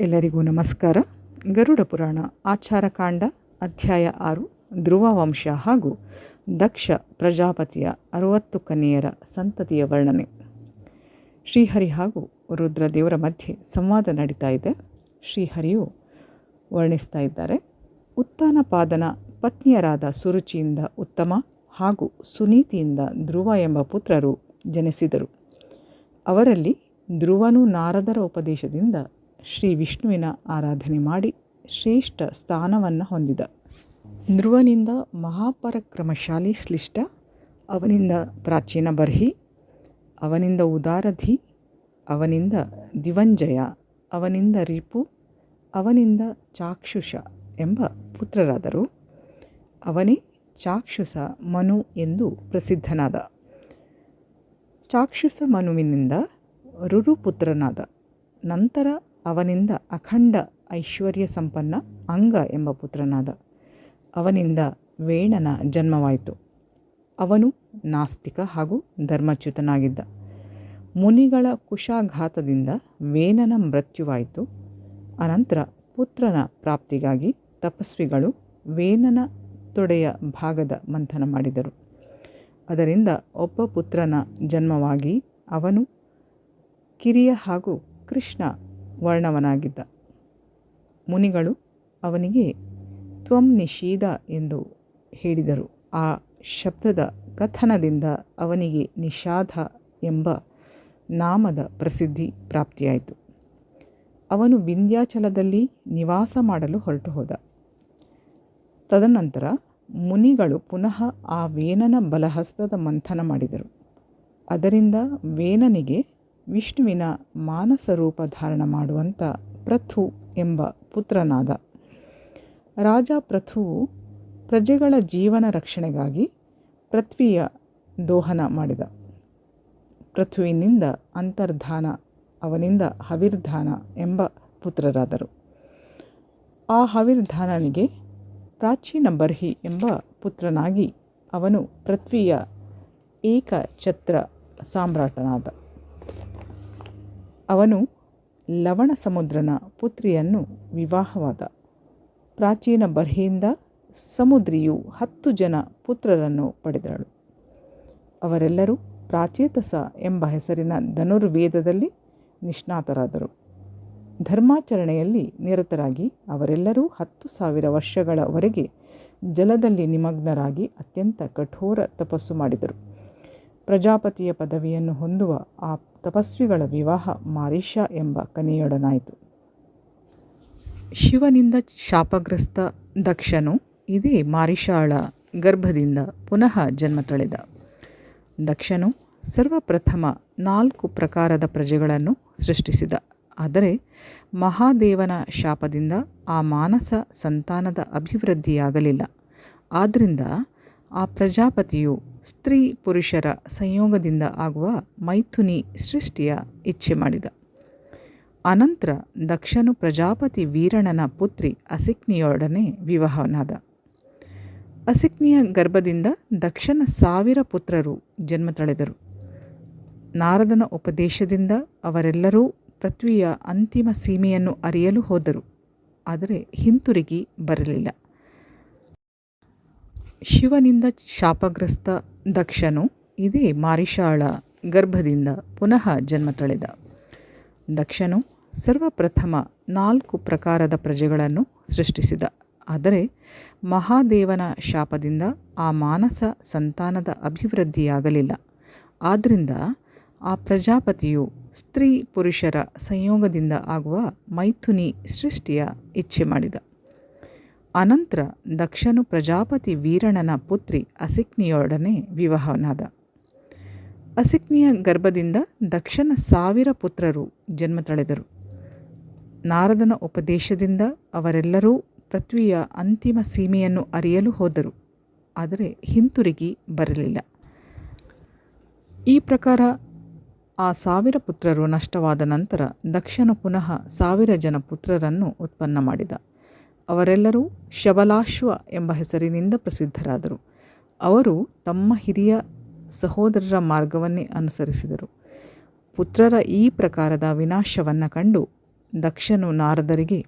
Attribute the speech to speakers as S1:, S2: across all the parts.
S1: ಎಲ್ಲರಿಗೂ ನಮಸ್ಕಾರ. ಗರುಡ ಪುರಾಣ ಆಚಾರಕಾಂಡ ಅಧ್ಯಾಯ ಆರು ಧ್ರುವ ವಂಶ ಹಾಗೂ ದಕ್ಷ ಪ್ರಜಾಪತಿಯ ಅರುವತ್ತು ಕನ್ಯೆಯರ ಸಂತತಿಯ ವರ್ಣನೆ. ಶ್ರೀಹರಿ ಹಾಗೂ ರುದ್ರದೇವರ ಮಧ್ಯೆ ಸಂವಾದ ನಡೀತಾ ಇದೆ. ಶ್ರೀಹರಿಯು ವರ್ಣಿಸ್ತಾ ಇದ್ದಾರೆ. ಉತ್ತಾನಪಾದನ ಪತ್ನಿಯರಾದ ಸುರುಚಿಯಿಂದ ಉತ್ತಮ ಹಾಗೂ ಸುನೀತಿಯಿಂದ ಧ್ರುವ ಎಂಬ ಪುತ್ರರು ಜನಿಸಿದರು. ಅವರಲ್ಲಿ ಧ್ರುವನು ನಾರದರ ಉಪದೇಶದಿಂದ ಶ್ರೀ ವಿಷ್ಣುವಿನ ಆರಾಧನೆ ಮಾಡಿ ಶ್ರೇಷ್ಠ ಸ್ಥಾನವನ್ನು ಹೊಂದಿದ. ಧ್ರುವನಿಂದ ಮಹಾಪರಕ್ರಮಶಾಲಿ ಶ್ಲಿಷ್ಟ, ಅವನಿಂದ ಪ್ರಾಚೀನ ಬರ್ಹಿ, ಅವನಿಂದ ಉದಾರಧಿ, ಅವನಿಂದ ದಿವಂಜಯ, ಅವನಿಂದ ರಿಪು, ಅವನಿಂದ ಚಾಕ್ಷುಷ ಎಂಬ ಪುತ್ರರಾದರು. ಅವನೇ ಚಾಕ್ಷುಸ ಮನು ಎಂದು ಪ್ರಸಿದ್ಧನಾದ. ಚಾಕ್ಷುಸ ಮನುವಿನಿಂದ ರುರುಪುತ್ರನಾದ. ನಂತರ ಅವನಿಂದ ಅಖಂಡ ಐಶ್ವರ್ಯ ಸಂಪನ್ನ ಅಂಗ ಎಂಬ ಪುತ್ರನಾದ. ಅವನಿಂದ ವೇಣನ ಜನ್ಮವಾಯಿತು. ಅವನು ನಾಸ್ತಿಕ ಹಾಗೂ ಧರ್ಮಚ್ಯುತನಾಗಿದ್ದ. ಮುನಿಗಳ ಕುಶಾಘಾತದಿಂದ ವೇನನ ಮೃತ್ಯುವಾಯಿತು. ಅನಂತರ ಪುತ್ರನ ಪ್ರಾಪ್ತಿಗಾಗಿ ತಪಸ್ವಿಗಳು ವೇನನ ತೊಡೆಯ ಭಾಗದ ಮಂಥನ ಮಾಡಿದರು. ಅದರಿಂದ ಒಬ್ಬ ಪುತ್ರನ ಜನ್ಮವಾಗಿ ಅವನು ಕಿರಿಯ ಹಾಗೂ ಕೃಷ್ಣ ವರ್ಣವನಾಗಿದ್ದ. ಮುನಿಗಳು ಅವನಿಗೆ, ತ್ವಂ ನಿಷೀದ ಎಂದು ಹೇಳಿದರು. ಆ ಶಬ್ದದ ಕಥನದಿಂದ ಅವನಿಗೆ ನಿಷಾಧ ಎಂಬ ನಾಮದ ಪ್ರಸಿದ್ಧಿ ಪ್ರಾಪ್ತಿಯಾಯಿತು. ಅವನು ವಿಂಧ್ಯಾಚಲದಲ್ಲಿ ನಿವಾಸ ಮಾಡಲು ಹೊರಟು ಹೋದ ತದನಂತರ ಮುನಿಗಳು ಪುನಃ ಆ ವೇನನ ಬಲಹಸ್ತದ ಮಂಥನ ಮಾಡಿದರು. ಅದರಿಂದ ವೇನನಿಗೆ ವಿಷ್ಣುವಿನ ಮಾನಸ ರೂಪ ಧಾರಣ ಮಾಡುವಂಥ ಪ್ರಥು ಎಂಬ ಪುತ್ರನಾದ ರಾಜ ಪ್ರಥುವು ಪ್ರಜೆಗಳ ಜೀವನ ರಕ್ಷಣೆಗಾಗಿ ಪೃಥ್ವಿಯ ದೋಹನ ಮಾಡಿದ. ಪೃಥ್ವಿನಿಂದ ಅಂತರ್ಧಾನ, ಅವನಿಂದ ಹವಿರ್ಧಾನ ಎಂಬ ಪುತ್ರರಾದರು. ಆ ಹವಿರ್ಧಾನನಿಗೆ ಪ್ರಾಚೀನ ಬರ್ಹಿ ಎಂಬ ಪುತ್ರನಾಗಿ ಅವನು ಪೃಥ್ವಿಯ ಏಕಛತ್ರ ಸಾಮ್ರಾಟನಾದ. ಅವನು ಲವಣ ಸಮುದ್ರನ ಪುತ್ರಿಯನ್ನು ವಿವಾಹವಾದ. ಪ್ರಾಚೀನ ಬರ್ಹಿಯಿಂದ ಸಮುದ್ರಿಯು ಹತ್ತು ಜನ ಪುತ್ರರನ್ನು ಪಡೆದಳು. ಅವರೆಲ್ಲರೂ ಪ್ರಾಚೇತಸ ಎಂಬ ಹೆಸರಿನ ಧನುರ್ವೇದದಲ್ಲಿ ನಿಷ್ಣಾತರಾದರು. ಧರ್ಮಾಚರಣೆಯಲ್ಲಿ ನಿರತರಾಗಿ ಅವರೆಲ್ಲರೂ ಹತ್ತು ಸಾವಿರ ವರ್ಷಗಳವರೆಗೆ ಜಲದಲ್ಲಿ ನಿಮಗ್ನರಾಗಿ ಅತ್ಯಂತ ಕಠೋರ ತಪಸ್ಸು ಮಾಡಿದರು. ಪ್ರಜಾಪತಿಯ ಪದವಿಯನ್ನು ಹೊಂದುವ ಆ ತಪಸ್ವಿಗಳ ವಿವಾಹ ಮಾರೀಷ ಎಂಬ ಕನಿಯೊಡನಾಯಿತು. ಶಿವನಿಂದ ಶಾಪಗ್ರಸ್ತ ದಕ್ಷನು ಇದೇ ಮಾರಿಷಾಳ ಗರ್ಭದಿಂದ ಪುನಃ ಜನ್ಮ ತಳೆದ. ದಕ್ಷನು ಸರ್ವಪ್ರಥಮ ನಾಲ್ಕು ಪ್ರಕಾರದ ಪ್ರಜೆಗಳನ್ನು ಸೃಷ್ಟಿಸಿದ. ಆದರೆ ಮಹಾದೇವನ ಶಾಪದಿಂದ ಆ ಮಾನಸ ಸಂತಾನದ ಅಭಿವೃದ್ಧಿಯಾಗಲಿಲ್ಲ. ಆದ್ದರಿಂದ ಆ ಪ್ರಜಾಪತಿಯು ಸ್ತ್ರೀ ಪುರುಷರ ಸಂಯೋಗದಿಂದ ಆಗುವ ಮೈಥುನಿ ಸೃಷ್ಟಿಯ ಇಚ್ಛೆ ಮಾಡಿದ. ಅನಂತರ ದಕ್ಷನು ಪ್ರಜಾಪತಿ ವೀರಣನ ಪುತ್ರಿ ಅಸಿಕ್ನಿಯೊಡನೆ ವಿವಾಹನಾದ. ಅಸಿಕ್ನಿಯ ಗರ್ಭದಿಂದ ದಕ್ಷನ ಸಾವಿರ ಪುತ್ರರು ಜನ್ಮ ತಳೆದರು. ನಾರದನ ಉಪದೇಶದಿಂದ ಅವರೆಲ್ಲರೂ ಪೃಥ್ವಿಯ ಅಂತಿಮ ಸೀಮೆಯನ್ನು ಅರಿಯಲು ಹೋದರು. ಆದರೆ ಹಿಂತಿರುಗಿ ಬರಲಿಲ್ಲ. ಶಿವನಿಂದ ಶಾಪಗ್ರಸ್ತ ದಕ್ಷನು ಇದೇ ಮಾರಿಷಾಳ ಗರ್ಭದಿಂದ ಪುನಃ ಜನ್ಮ ತಳೆದ. ದಕ್ಷನು ಸರ್ವಪ್ರಥಮ ನಾಲ್ಕು ಪ್ರಕಾರದ ಪ್ರಜೆಗಳನ್ನು ಸೃಷ್ಟಿಸಿದ. ಆದರೆ ಮಹಾದೇವನ ಶಾಪದಿಂದ ಆ ಮಾನಸ ಸಂತಾನದ ಅಭಿವೃದ್ಧಿಯಾಗಲಿಲ್ಲ. ಆದ್ದರಿಂದ ಆ ಪ್ರಜಾಪತಿಯು ಸ್ತ್ರೀ ಪುರುಷರ ಸಂಯೋಗದಿಂದ ಆಗುವ ಮೈಥುನಿ ಸೃಷ್ಟಿಯ ಇಚ್ಛೆ ಮಾಡಿದ. ಅನಂತರ ದಕ್ಷನು ಪ್ರಜಾಪತಿ ವೀರಣನ ಪುತ್ರಿ ಅಸಿಕ್ನಿಯೊಡನೆ ವಿವಾಹನಾದ. ಅಸಿಕ್ನಿಯ ಗರ್ಭದಿಂದ ದಕ್ಷನ ಸಾವಿರ ಪುತ್ರರು ಜನ್ಮ ತಳೆದರು. ನಾರದನ ಉಪದೇಶದಿಂದ ಅವರೆಲ್ಲರೂ ಪೃಥ್ವಿಯ ಅಂತಿಮ ಸೀಮೆಯನ್ನು ಅರಿಯಲು ಹೋದರು, ಆದರೆ ಹಿಂತಿರುಗಿ ಬರಲಿಲ್ಲ. ಈ ಪ್ರಕಾರ ಆ ಸಾವಿರ ಪುತ್ರರು ನಷ್ಟವಾದ ನಂತರ ದಕ್ಷನು ಪುನಃ ಸಾವಿರ ಜನ ಪುತ್ರರನ್ನು ಉತ್ಪನ್ನ ಮಾಡಿದ. ಅವರೆಲ್ಲರೂ ಶಬಲಾಶ್ವ ಎಂಬ ಹೆಸರಿನಿಂದ ಪ್ರಸಿದ್ಧರಾದರು. ಅವರು ತಮ್ಮ ಹಿರಿಯ ಸಹೋದರರ ಮಾರ್ಗವನ್ನೇ ಅನುಸರಿಸಿದರು. ಪುತ್ರರ ಈ ಪ್ರಕಾರದ ವಿನಾಶವನ್ನು ಕಂಡು ದಕ್ಷನು ನಾರದರಿಗೆ,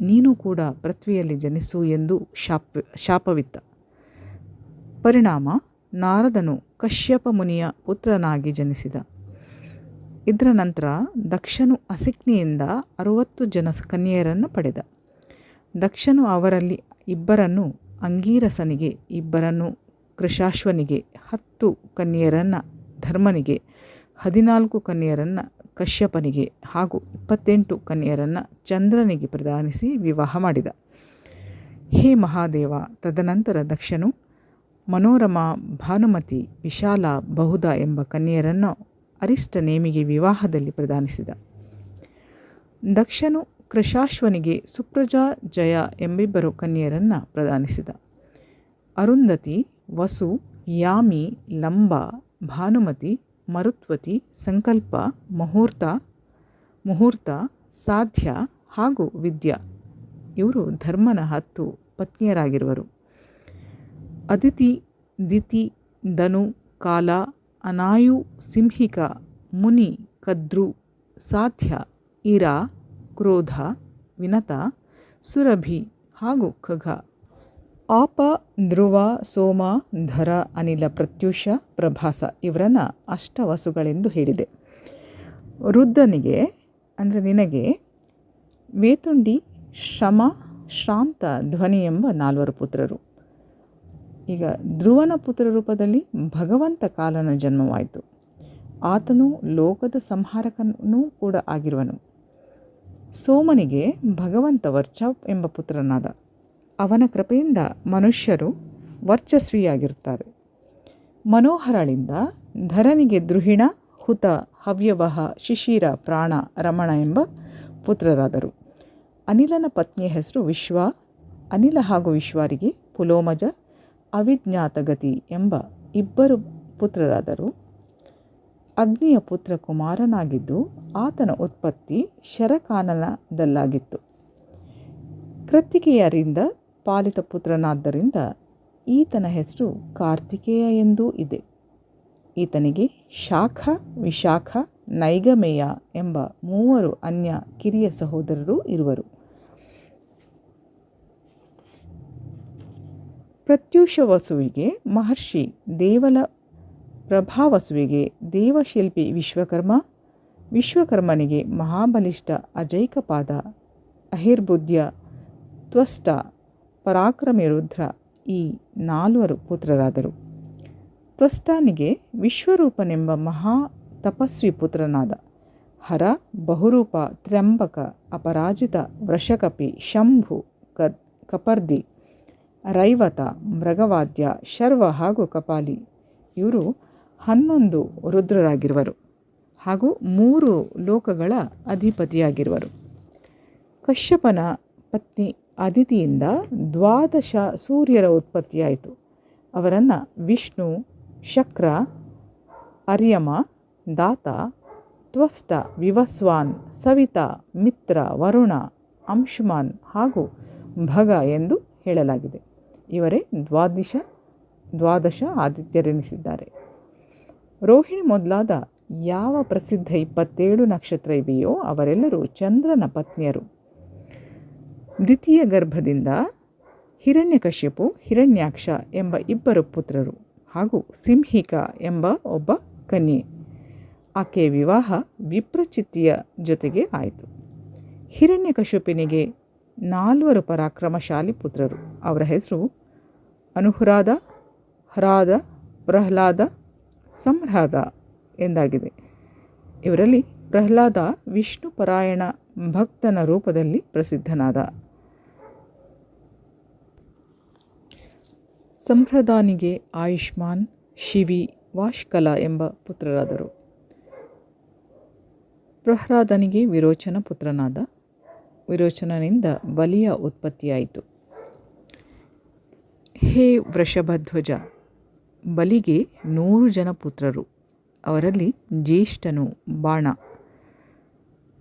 S1: ನೀನು ಕೂಡ ಪೃಥ್ವಿಯಲ್ಲಿ ಜನಿಸು ಎಂದು ಶಾಪ, ಶಾಪವಿತ್ತ. ಪರಿಣಾಮ, ನಾರದನು ಕಶ್ಯಪ ಮುನಿಯ ಪುತ್ರನಾಗಿ ಜನಿಸಿದ. ಇದರ ನಂತರ ದಕ್ಷನು ಅಸಿಕ್ನಿಯಿಂದ ಅರುವತ್ತು ಜನ ಕನ್ಯೆಯರನ್ನು ಪಡೆದ. ದಕ್ಷನು ಅವರಲ್ಲಿ ಇಬ್ಬರನ್ನು ಅಂಗೀರಸನಿಗೆ, ಇಬ್ಬರನ್ನು ಕೃಶಾಶ್ವನಿಗೆ, ಹತ್ತು ಕನ್ಯೆಯರನ್ನು ಧರ್ಮನಿಗೆ, ಹದಿನಾಲ್ಕು ಕನ್ಯೆಯರನ್ನು ಕಶ್ಯಪನಿಗೆ ಹಾಗೂ ಇಪ್ಪತ್ತೆಂಟು ಕನ್ಯೆಯರನ್ನು ಚಂದ್ರನಿಗೆ ಪ್ರದಾನಿಸಿ ವಿವಾಹ ಮಾಡಿದ. ಹೇ ಮಹಾದೇವ, ತದನಂತರ ದಕ್ಷನು, ಮನೋರಮ, ಭಾನುಮತಿ, ವಿಶಾಲ ಬಹುದ ಎಂಬ ಕನ್ಯೆಯರನ್ನು ಅರಿಷ್ಟ ನೇಮಿಗೆ ವಿವಾಹದಲ್ಲಿ ಪ್ರದಾನಿಸಿದ ದಕ್ಷನು ಕೃಶಾಶ್ವನಿಗೆ ಸುಪ್ರಜಾ ಜಯ ಎಂಬಿಬ್ಬರು ಕನ್ಯೆಯರನ್ನು ಪ್ರದಾನಿಸಿದ. ಅರುಂಧತಿ, ವಸು, ಯಾಮಿ, ಲಂಬ, ಭಾನುಮತಿ, ಮರುತ್ವತಿ, ಸಂಕಲ್ಪ, ಮುಹೂರ್ತ ಮುಹೂರ್ತ, ಸಾಧ್ಯ ಹಾಗೂ ವಿದ್ಯಾ. ಇವರು ಧರ್ಮನ ಹತ್ತು ಪತ್ನಿಯರಾಗಿರುವರು. ಅದಿತಿ, ದಿತಿ, ಧನು, ಕಾಲ, ಅನಾಯು, ಸಿಂಹಿಕ, ಮುನಿ, ಕದ್ರು, ಸಾಧ್ಯ ಇರಾ ಕ್ರೋಧ, ವಿನತ, ಸುರಭಿ ಹಾಗೂ ಖಗ ಆಪ, ಧ್ರುವ, ಸೋಮ, ಧರ, ಅನಿಲ, ಪ್ರತ್ಯುಷ, ಪ್ರಭಾಸ ಇವರನ್ನ ಅಷ್ಟವಸುಗಳೆಂದು ಹೇಳಿದೆ. ವೃದ್ಧನಿಗೆ, ಅಂದರೆ ನಿನಗೆ, ವೇತುಂಡಿ ಶ್ರಮ ಶ್ರಾಂತ ಧ್ವನಿ ಎಂಬ ನಾಲ್ವರು ಪುತ್ರರು. ಈಗ ಧ್ರುವನ ಪುತ್ರ ರೂಪದಲ್ಲಿ ಭಗವಂತ ಕಾಲನ ಜನ್ಮವಾಯಿತು. ಆತನು ಲೋಕದ ಸಂಹಾರಕನೂ ಕೂಡ ಆಗಿರುವನು. ಸೋಮನಿಗೆ ಭಗವಂತ ವರ್ಚ ಎಂಬ ಪುತ್ರನಾದ. ಅವನ ಕೃಪೆಯಿಂದ ಮನುಷ್ಯರು ವರ್ಚಸ್ವಿಯಾಗಿರುತ್ತಾರೆ. ಮನೋಹರಳಿಂದ ಧರನಿಗೆ ದೃಹಿಣ, ಹುತ, ಹವ್ಯವಹ, ಶಿಶಿರ, ಪ್ರಾಣ, ರಮಣ ಎಂಬ ಪುತ್ರರಾದರು. ಅನಿಲನ ಪತ್ನಿಯ ಹೆಸರು ವಿಶ್ವ, ಅನಿಲ ಹಾಗೂ ವಿಶ್ವರಿಗೆ ಪುಲೋಮಜ, ಅವಿಜ್ಞಾತಗತಿ ಎಂಬ ಇಬ್ಬರು ಪುತ್ರರಾದರು. ಅಗ್ನಿಯ ಪುತ್ರ ಕುಮಾರನಾಗಿದ್ದು, ಆತನ ಉತ್ಪತ್ತಿ ಶರಕಾನನದಲ್ಲಾಗಿತ್ತು ಕೃತ್ತಿಕೆಯರಿಂದ ಪಾಲಿತ ಪುತ್ರನಾದ್ದರಿಂದ ಈತನ ಹೆಸರು ಕಾರ್ತಿಕೇಯ ಎಂದೂ ಇದೆ. ಈತನಿಗೆ ಶಾಖ, ವಿಶಾಖ, ನೈಗಮೇಯ ಎಂಬ ಮೂವರು ಅನ್ಯ ಕಿರಿಯ ಸಹೋದರರು ಇರುವರು. ಪ್ರತ್ಯೂಷ ವಸುವಿಗೆ ಮಹರ್ಷಿ ದೇವಲ ಪ್ರಭಾವಸುವಿಗೆ ದೇವಶಿಲ್ಪಿ ವಿಶ್ವಕರ್ಮ, ವಿಶ್ವಕರ್ಮನಿಗೆ ಮಹಾಬಲಿಷ್ಠ ಅಜೈಕಪಾದ ಅಹಿರ್ಬುದ್ಧ್ಯ, ತ್ವಷ್ಟ, ಪರಾಕ್ರಮಿ ರುದ್ರ ಈ ನಾಲ್ವರು ಪುತ್ರರಾದರು. ತ್ವಷ್ಟನಿಗೆ ವಿಶ್ವರೂಪನೆಂಬ ಮಹಾ ತಪಸ್ವಿ ಪುತ್ರನಾದ ಹರ, ಬಹುರೂಪ, ತ್ರ್ಯಂಬಕ, ಅಪರಾಜಿತ, ವೃಷಕಪಿ, ಶಂಭು ಕ ಕಪರ್ದಿ, ರೈವತ, ಮೃಗವಾದ್ಯ, ಶರ್ವ ಹಾಗೂ ಕಪಾಲಿ. ಇವರು ಹನ್ನೊಂದು ರುದ್ರರಾಗಿರುವರು ಹಾಗೂ ಮೂರು ಲೋಕಗಳ ಅಧಿಪತಿಯಾಗಿರುವರು. ಕಶ್ಯಪನ ಪತ್ನಿ ಅದಿತಿಯಿಂದ ದ್ವಾದಶ ಸೂರ್ಯರ ಉತ್ಪತ್ತಿಯಾಯಿತು. ಅವರನ್ನು ವಿಷ್ಣು, ಶಕ್ರ, ಅರ್ಯಮ, ದಾತ, ತ್ವಷ್ಟ, ವಿವಸ್ವಾನ್, ಸವಿತಾ, ಮಿತ್ರ, ವರುಣ, ಅಂಶುಮಾನ್ ಹಾಗೂ ಭಗ ಎಂದು ಹೇಳಲಾಗಿದೆ. ಇವರೇ ದ್ವಾದಶ ದ್ವಾದಶ ಆದಿತ್ಯರೆನಿಸಿದ್ದಾರೆ. ರೋಹಿಣಿ ಮೊದಲಾದ ಯಾವ ಪ್ರಸಿದ್ಧ ಇಪ್ಪತ್ತೇಳು ನಕ್ಷತ್ರ ಇವೆಯೋ ಅವರೆಲ್ಲರೂ ಚಂದ್ರನ ಪತ್ನಿಯರು. ದ್ವಿತೀಯ ಗರ್ಭದಿಂದ ಹಿರಣ್ಯಕಶ್ಯಪು, ಹಿರಣ್ಯಾಕ್ಷ ಎಂಬ ಇಬ್ಬರು ಪುತ್ರರು ಹಾಗೂ ಸಿಂಹಿಕ ಎಂಬ ಒಬ್ಬ ಕನ್ಯೆ. ಆಕೆಯ ವಿವಾಹ ವಿಪ್ರಚಿತ್ತಿಯ ಜೊತೆಗೆ ಆಯಿತು. ಹಿರಣ್ಯಕಶ್ಯಪಿನಿಗೆ ನಾಲ್ವರು ಪರಾಕ್ರಮಶಾಲಿ ಪುತ್ರರು. ಅವರ ಹೆಸರು ಅನುಹುರಾದ, ಹ್ರಾದ, ಪ್ರಹ್ಲಾದ ಸಂಹ್ರಾದ ಎಂದಾಗಿದೆ. ಇವರಲ್ಲಿ ಪ್ರಹ್ಲಾದ ವಿಷ್ಣು ಪರಾಯಣ ಭಕ್ತನ ರೂಪದಲ್ಲಿ ಪ್ರಸಿದ್ಧನಾದ. ಸಂಪ್ರದಾನಿಗೆ ಆಯುಷ್ಮಾನ್, ಶಿವಿ, ವಾಷ್ಕಲ ಎಂಬ ಪುತ್ರರಾದರು. ಪ್ರಹ್ಲಾದನಿಗೆ ವಿರೋಚನ ಪುತ್ರನಾದ. ವಿರೋಚನನಿಂದ ಬಲಿಯ ಉತ್ಪತ್ತಿಯಾಯಿತು. ಹೇ ವೃಷಭಧ್ವಜ ಬಲಿಗೆ ನೂರು ಜನ ಪುತ್ರರು. ಅವರಲ್ಲಿ ಜ್ಯೇಷ್ಠನು ಬಾಣ.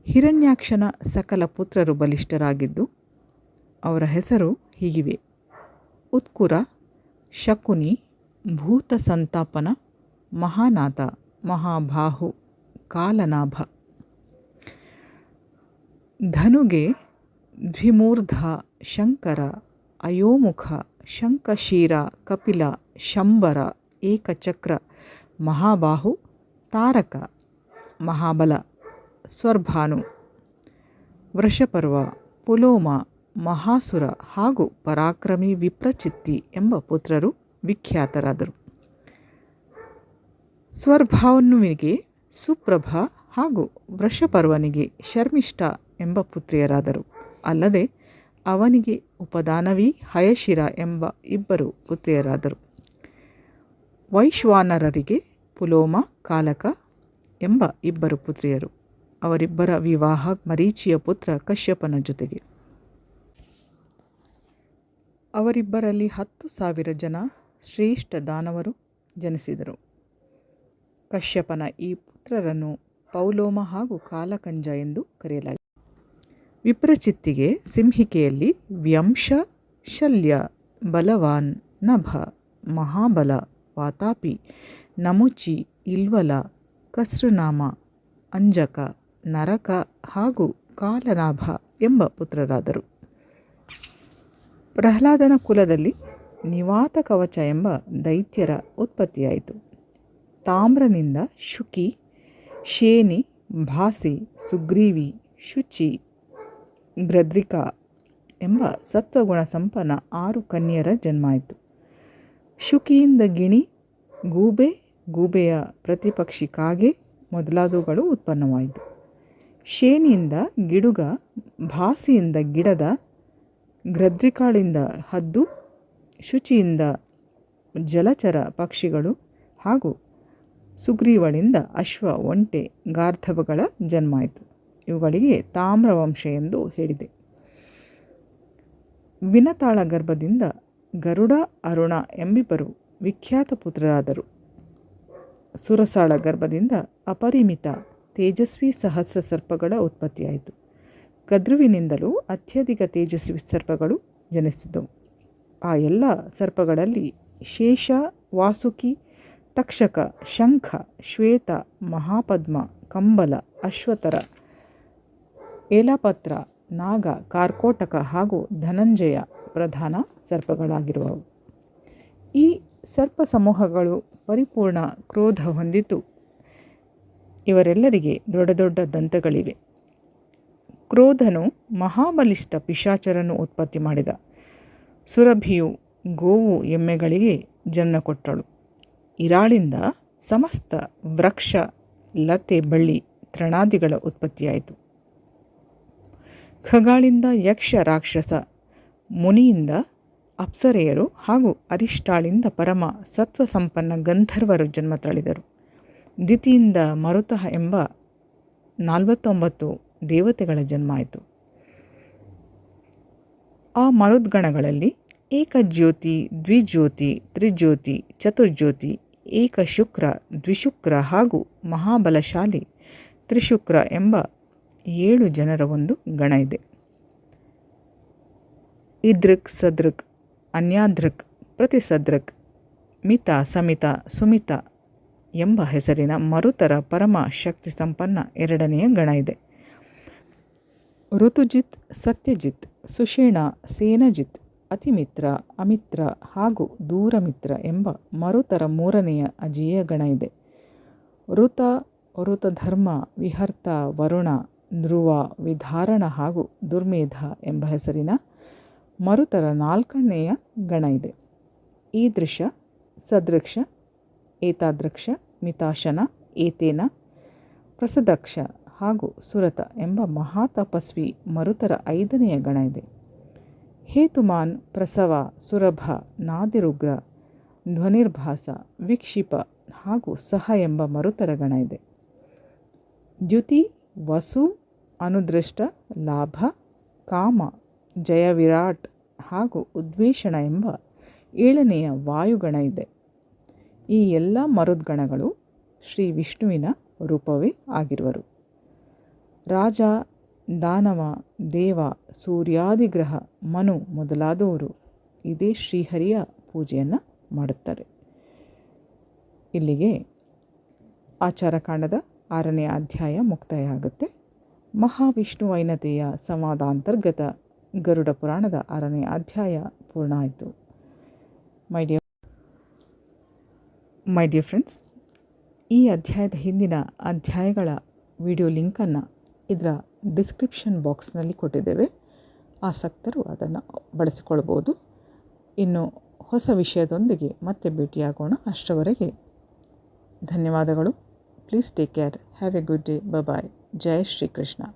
S1: ಹಿರಣ್ಯಾಕ್ಷನ ಸಕಲ ಪುತ್ರರು ಬಲಿಷ್ಠರಾಗಿದ್ದು ಅವರ ಹೆಸರು ಹೀಗಿವೆ. ಉತ್ಕುರ, ಶಕುನಿ, ಭೂತ ಸಂತಾಪನ, ಮಹಾನಾಥ, ಮಹಾಬಾಹು, ಕಾಲನಾಭ. ಧನುಗೆ ದ್ವಿಮೂರ್ಧ, ಶಂಕರ, ಅಯೋಮುಖ ಶಂಖಶೀರ, ಕಪಿಲ, ಶಂಬರ, ಏಕಚಕ್ರ, ಮಹಾಬಾಹು, ತಾರಕ, ಮಹಾಬಲ, ಸ್ವರ್ಭಾನು, ವೃಷಪರ್ವ, ಪುಲೋಮ, ಮಹಾಸುರ ಹಾಗೂ ಪರಾಕ್ರಮಿ ವಿಪ್ರಚಿತ್ತಿ ಎಂಬ ಪುತ್ರರು ವಿಖ್ಯಾತರಾದರು. ಸ್ವರ್ಭಾವನ್ನುವಿಗೆ ಸುಪ್ರಭ ಹಾಗೂ ವೃಷಪರ್ವನಿಗೆ ಶರ್ಮಿಷ್ಠ ಎಂಬ ಪುತ್ರಿಯರಾದರು. ಅಲ್ಲದೆ ಅವನಿಗೆ ಉಪದಾನವಿ ಹಯಶಿರ ಎಂಬ ಇಬ್ಬರು ಪುತ್ರಿಯರಾದರು. ವೈಶ್ವಾನರರಿಗೆ ಪುಲೋಮ, ಕಾಲಕ ಎಂಬ ಇಬ್ಬರು ಪುತ್ರಿಯರು. ಅವರಿಬ್ಬರ ವಿವಾಹ ಮರೀಚಿಯ ಪುತ್ರ ಕಶ್ಯಪನ ಜೊತೆಗೆ. ಅವರಿಬ್ಬರಲ್ಲಿ ಹತ್ತು ಸಾವಿರ ಜನ ಶ್ರೇಷ್ಠ ದಾನವರು ಜನಿಸಿದರು. ಕಶ್ಯಪನ ಈ ಪುತ್ರರನ್ನು ಪೌಲೋಮ ಹಾಗೂ ಕಾಲಕಂಜ ಎಂದು ಕರೆಯಲಾಗಿದೆ. ವಿಪ್ರಚಿತ್ತಿಗೆ ಸಿಂಹಿಕೆಯಲ್ಲಿ ವ್ಯಂಶ ಶಲ್ಯ ಬಲವಾನ್ ನಭ ಮಹಾಬಲ ವಾತಾಪಿ ನಮುಚಿ ಇಲ್ವಲ ಕಸೃನಾಮ ಅಂಜಕ ನರಕ ಹಾಗೂ ಕಾಲನಾಭ ಎಂಬ ಪುತ್ರರಾದರು. ಪ್ರಹ್ಲಾದನ ಕುಲದಲ್ಲಿ ನಿವಾತ ಕವಚ ಎಂಬ ದೈತ್ಯರ ಉತ್ಪತ್ತಿಯಾಯಿತು. ತಾಮ್ರನಿಂದ ಶುಕಿ, ಶೇನಿ, ಭಾಸಿ, ಸುಗ್ರೀವಿ, ಶುಚಿ ಭ್ರದ್ರಿಕಾ ಎಂಬ ಸತ್ವಗುಣ ಸಂಪನ್ನ ಆರು ಕನ್ಯರ ಜನ್ಮಾಯಿತು. ಶುಕಿಯಿಂದ ಗಿಣಿ, ಗೂಬೆ, ಗೂಬೆಯ ಪ್ರತಿಪಕ್ಷಿ ಕಾಗೆ ಮೊದಲಾದವುಗಳು ಉತ್ಪನ್ನವಾಯಿತು. ಶೇನಿಯಿಂದ ಗಿಡುಗ, ಭಾಸಿಯಿಂದ ಗಿಡದ ಗ್ರದ್ರಿಕಾಳಿಂದ ಹದ್ದು, ಶುಚಿಯಿಂದ ಜಲಚರ ಪಕ್ಷಿಗಳು ಹಾಗೂ ಸುಗ್ರೀವಳಿಂದ ಅಶ್ವ, ಒಂಟೆ, ಗಾರ್ಧವಗಳ ಜನ್ಮಾಯಿತು. ಇವುಗಳಿಗೆ ತಾಮ್ರವಂಶ ಎಂದು ಹೇಳಿದೆ. ವಿನತಾಳ ಗರ್ಭದಿಂದ ಗರುಡ, ಅರುಣ ಎಂಬಿಬ್ಬರು ವಿಖ್ಯಾತ ಪುತ್ರರಾದರು. ಸುರಸಾಳ ಗರ್ಭದಿಂದ ಅಪರಿಮಿತ ತೇಜಸ್ವಿ ಸಹಸ್ರ ಸರ್ಪಗಳ ಉತ್ಪತ್ತಿಯಾಯಿತು. ಕದ್ರುವಿನಿಂದಲೂ ಅತ್ಯಧಿಕ ತೇಜಸ್ವಿ ಸರ್ಪಗಳು ಜನಿಸಿದವು ಆ ಎಲ್ಲ ಸರ್ಪಗಳಲ್ಲಿ ಶೇಷ, ವಾಸುಕಿ, ತಕ್ಷಕ, ಶಂಖ, ಶ್ವೇತ, ಮಹಾಪದ್ಮ, ಕಂಬಲ ಅಶ್ವತರ ಏಲಪತ್ರ, ನಾಗ, ಕಾರ್ಕೋಟಕ ಹಾಗೂ ಧನಂಜಯ ಪ್ರಧಾನ ಸರ್ಪಗಳಾಗಿರುವವು. ಈ ಸರ್ಪ ಸಮೂಹಗಳು ಪರಿಪೂರ್ಣ ಕ್ರೋಧ ಹೊಂದಿದ್ದು ಇವರೆಲ್ಲರಿಗೆ ದೊಡ್ಡ ದೊಡ್ಡ ದಂತಗಳಿವೆ. ಕ್ರೋಧನು ಮಹಾಬಲಿಷ್ಠ ಪಿಶಾಚರನ್ನು ಉತ್ಪತ್ತಿ ಮಾಡಿದ. ಸುರಭಿಯು ಗೋವು ಎಮ್ಮೆಗಳಿಗೆ ಜನ್ಮ ಕೊಟ್ಟಳು. ಇರಾಳಿಂದ ಸಮಸ್ತ ವೃಕ್ಷ, ಲತೆ, ಬಳ್ಳಿ, ತೃಣಾದಿಗಳ ಉತ್ಪತ್ತಿಯಾಯಿತು. ಖಗಾಳಿಂದ ಯಕ್ಷ ರಾಕ್ಷಸ, ಮುನಿಯಿಂದ ಅಪ್ಸರೆಯರು ಹಾಗೂ ಅರಿಷ್ಟಾಳಿಂದ ಪರಮ ಸತ್ವ ಸಂಪನ್ನ ಗಂಧರ್ವರು ಜನ್ಮ ತಳೆದರು ದಿತಿಯಿಂದ ಮರುತಃ ಎಂಬ ನಲವತ್ತೊಂಬತ್ತು ದೇವತೆಗಳ ಜನ್ಮ ಆಯಿತು. ಆ ಮರುದ್ಗಣಗಳಲ್ಲಿ ಏಕಜ್ಯೋತಿ, ದ್ವಿಜ್ಯೋತಿ, ತ್ರಿಜ್ಯೋತಿ, ಚತುರ್ಜ್ಯೋತಿ, ಏಕಶುಕ್ರ, ದ್ವಿಶುಕ್ರ ಹಾಗೂ ಮಹಾಬಲಶಾಲಿ ತ್ರಿಶುಕ್ರ ಎಂಬ ಏಳು ಜನರ ಒಂದು ಗಣ ಇದೆ. ಇದೃಕ್ ಸದೃಕ್ ಅನ್ಯಾದೃಕ್ ಪ್ರತಿಸದೃಕ್ ಮಿತ, ಸಮಿತ, ಸುಮಿತ ಎಂಬ ಹೆಸರಿನ ಮರುತರ ಪರಮ ಶಕ್ತಿ ಸಂಪನ್ನ ಎರಡನೆಯ ಗಣ ಇದೆ. ಋತುಜಿತ್, ಸತ್ಯಜಿತ್, ಸುಷೇಣ, ಸೇನಜಿತ್, ಅತಿಮಿತ್ರ, ಅಮಿತ್ರ ಹಾಗೂ ದೂರಮಿತ್ರ ಎಂಬ ಮರುತರ ಮೂರನೆಯ ಅಜೀಯ ಗಣ ಇದೆ. ಋತ, ಋತಧರ್ಮ, ವಿಹರ್ತ, ವರುಣ ಧ್ರುವ ವಿಧಾರಣ ಹಾಗೂ ದುರ್ಮೇಧ ಎಂಬ ಹೆಸರಿನ ಮರುತರ ನಾಲ್ಕನೆಯ ಗಣ ಇದೆ. ಈದೃಶ ಸದೃಕ್ಷ ಏತಾದೃಕ್ಷ ಮಿತಾಶನ, ಏತೇನ, ಪ್ರಸದಕ್ಷ ಹಾಗೂ ಸುರತ ಎಂಬ ಮಹಾತಪಸ್ವಿ ಮರುತರ ಐದನೆಯ ಗಣ ಇದೆ. ಹೇತುಮಾನ್, ಪ್ರಸವ, ಸುರಭ, ನಾದಿರುಗ್ರ, ಧ್ವನಿರ್ಭಾಸ, ವಿಕ್ಷಿಪ ಹಾಗೂ ಸಹ ಎಂಬ ಮರುತರ ಗಣ ಇದೆ. ದ್ಯುತಿ ವಸು, ಅನುದೃಷ್ಟ, ಲಾಭ, ಕಾಮ, ಜಯ ವಿರಾಟ್ ಹಾಗೂ ಉದ್ವೇಷಣ ಎಂಬ ಏಳನೆಯ ವಾಯುಗಣ ಇದೆ. ಈ ಎಲ್ಲ ಮರುದ್ಗಣಗಳು ಶ್ರೀ ವಿಷ್ಣುವಿನ ರೂಪವೇ ಆಗಿರುವರು. ರಾಜ, ದಾನವ, ದೇವ, ಸೂರ್ಯಾದಿಗ್ರಹ, ಮನು ಮೊದಲಾದವರು ಇದೇ ಶ್ರೀಹರಿಯ ಪೂಜೆಯನ್ನು ಮಾಡುತ್ತಾರೆ. ಇಲ್ಲಿಗೆ ಆಚಾರಕಾಂಡದ ಆರನೇ ಅಧ್ಯಾಯ ಮುಕ್ತಾಯ ಆಗುತ್ತೆ ಮಹಾವಿಷ್ಣು ವೈನತೆಯ ಸಂವಾದಾಂತರ್ಗತ ಗರುಡ ಪುರಾಣದ ಆರನೇ ಅಧ್ಯಾಯ ಪೂರ್ಣ ಆಯಿತು. My dear my dear friends ಈ ಅಧ್ಯಾಯದ ಹಿಂದಿನ ಅಧ್ಯಾಯಗಳ ವಿಡಿಯೋ ಲಿಂಕನ್ನು ಇದರ ಡಿಸ್ಕ್ರಿಪ್ಷನ್ ಬಾಕ್ಸ್ನಲ್ಲಿ ಕೊಟ್ಟಿದ್ದೇವೆ. ಆಸಕ್ತರು ಅದನ್ನು ಬಳಸಿಕೊಳ್ಬೋದು. ಇನ್ನು ಹೊಸ ವಿಷಯದೊಂದಿಗೆ ಮತ್ತೆ ಭೇಟಿಯಾಗೋಣ. ಅಷ್ಟರವರೆಗೆ ಧನ್ಯವಾದಗಳು. Please take care. Have a good day. Bye bye. Jai Shri Krishna.